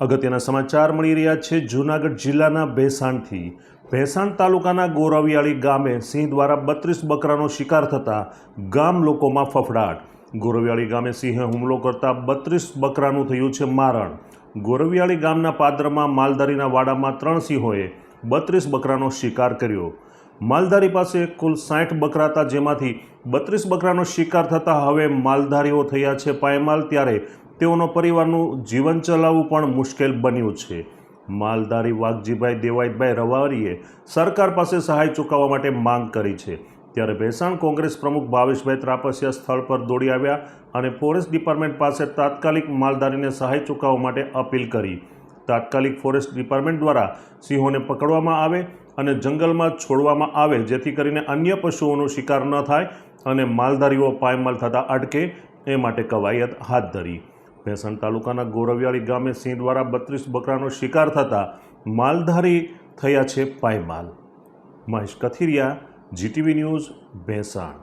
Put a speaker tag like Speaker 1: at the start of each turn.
Speaker 1: અગત્યના સમાચાર મળી રહ્યા છે. જૂનાગઢ જિલ્લાના ભેસાણથી. ભેસાણ તાલુકાના ગોરવિયાળી ગામે સિંહ દ્વારા બત્રીસ બકરાનો શિકાર થતાં ગામ લોકોમાં ફફડાટ. ગોરવિયાળી ગામે સિંહે હુમલો કરતા બત્રીસ બકરાનું થયું છે મારણ. ગોરવિયાળી ગામના પાદરમાં માલધારીના વાડામાં ત્રણ સિંહોએ બત્રીસ બકરાનો શિકાર કર્યો. માલધારી પાસે કુલ સાઠ બકરા હતા, જેમાંથી બત્રીસ બકરાનો શિકાર થતાં હવે માલધારીઓ થયા છે પાયમાલ, ત્યારે તેઓનો પરિવારનું જીવન ચલાવવું પણ મુશ્કેલ બન્યું છે. માલધારી વાઘજીભાઈ દેવાઈભાઈ રવારીએ સરકાર પાસે સહાય ચૂકવવા માટે માંગ કરી છે. ત્યારે ભેસાણ કોંગ્રેસ પ્રમુખ ભાવેશભાઈ ત્રાપસિયા સ્થળ પર દોડી આવ્યા અને ફોરેસ્ટ ડિપાર્ટમેન્ટ પાસે તાત્કાલિક માલધારીને સહાય ચૂકવવા માટે અપીલ કરી. તાત્કાલિક ફોરેસ્ટ ડિપાર્ટમેન્ટ દ્વારા સિંહોને પકડવામાં આવે અને જંગલમાં છોડવામાં આવે, જેથી કરીને અન્ય પશુઓનો શિકાર ન થાય અને માલધારીઓ પાયમાલ થતાં અટકે, એ માટે કવાયત હાથ ધરી. ભેસાણ તાલુકાના ગોરવિયાળી ગામે સિંહ દ્વારા બત્રીસ બકરાનો શિકાર થતાં માલધારી થયા છે પાયમાલ. Mahesh Kathiriya, GTV news, Bhesan.